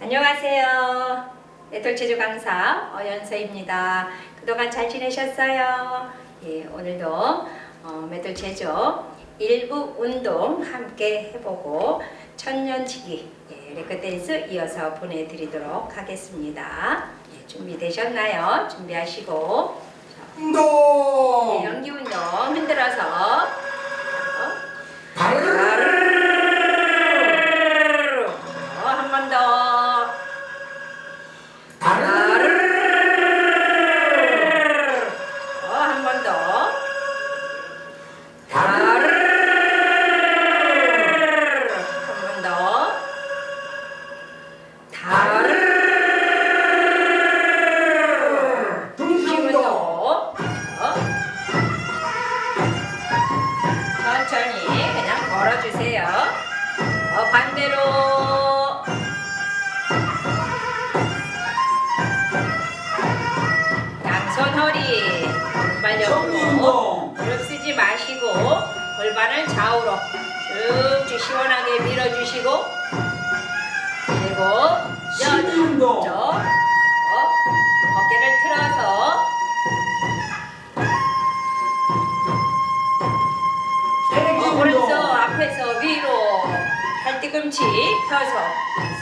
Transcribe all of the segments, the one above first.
안녕하세요. 네톨체조 강사 어연서입니다. 그동안 잘 지내셨어요? 예, 오늘도 어, 메톨체조 일부 운동 함께 해보고 천년지기 예, 레크댄스 이어서 보내드리도록 하겠습니다. 예, 준비되셨나요? 준비하시고 자, 예, 운동 연기 운동 흔들어서 어, 바르르 천천히 그냥 걸어주세요. 어, 반대로. 양손 허리, 정리 옆으로. 무릎 쓰지 마시고 골반을 좌우로 쭉쭉 시원하게 밀어주시고 그리고 여덟 뒤꿈치 펴서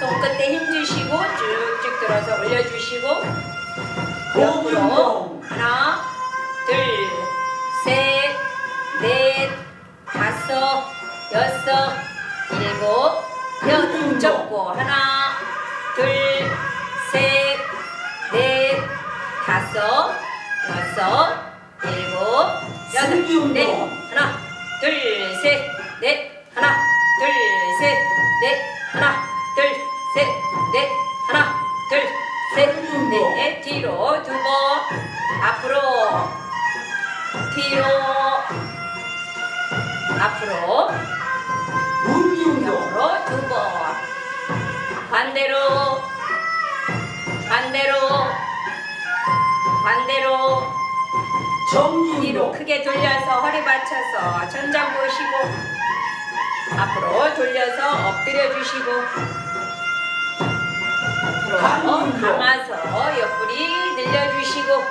손끝에 힘 주시고 쭉쭉 들어서 올려주시고 옆으로 운동 하나, 둘, 셋, 넷, 다섯, 여섯, 일곱, 여덟, 접고 하나, 둘, 셋, 넷, 다섯, 여섯, 일곱, 여덟, 넷, 하나, 둘, 셋, 반대로, 반대로, 반대로. 정리 뒤로 운동 크게 돌려서 허리 받쳐서 천장 보시고 앞으로 돌려서 엎드려 주시고 앞으로 감아서 옆구리 늘려주시고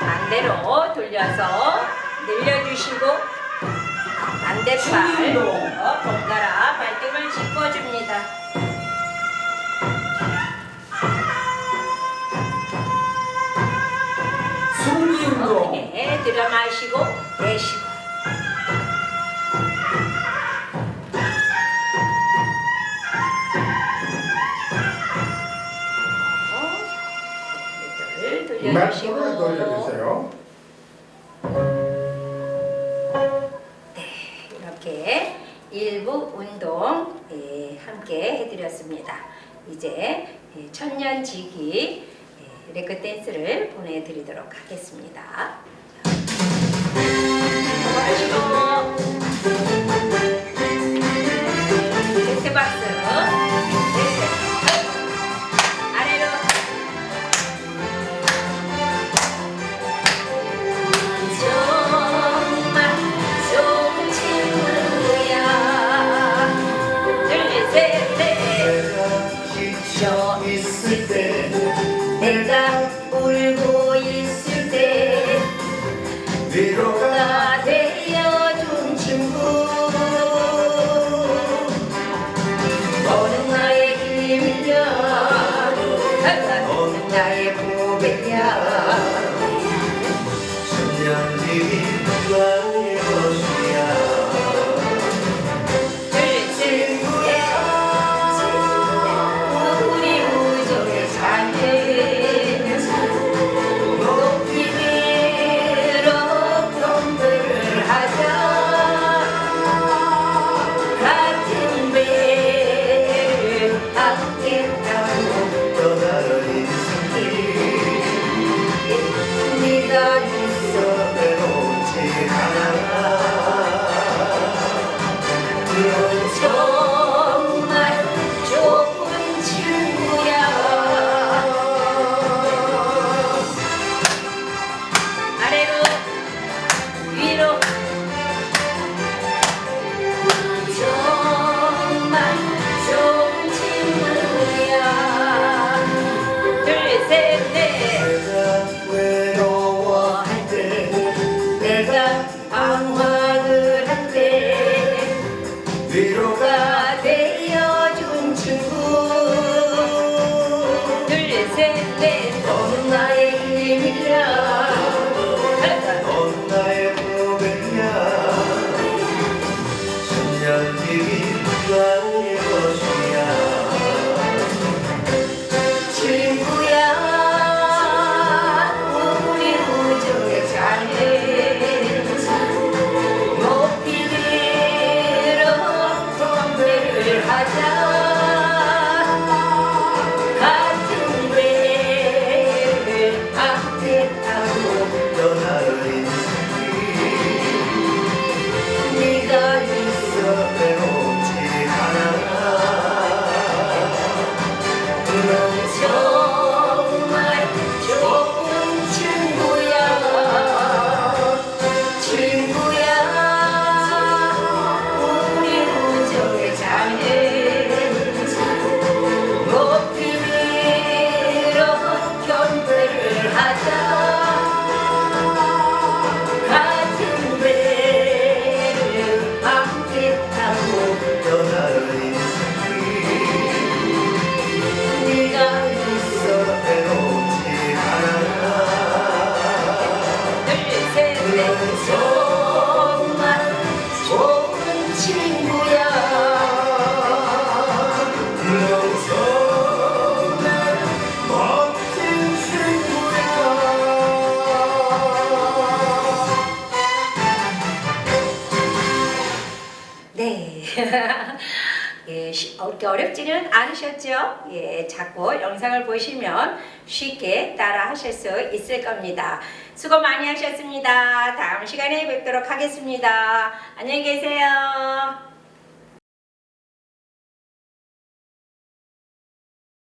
반대로 돌려서 늘려주시고 반대팔 어, 번갈아 발등을 짚어줍니다. 들여 마시고 내쉬고 을 말씀을 돌려주시고 돌려주세요 이렇게 일부 운동 예, 함께 해드렸습니다. 이제 예, 천년지기 예, 레크 댄스를 보내드리도록 하겠습니다. お願。그렇게 어렵지는 않으셨죠? 예, 자꾸 영상을 보시면 쉽게 따라 하실 수 있을 겁니다. 수고 많이 하셨습니다. 다음 시간에 뵙도록 하겠습니다. 안녕히 계세요.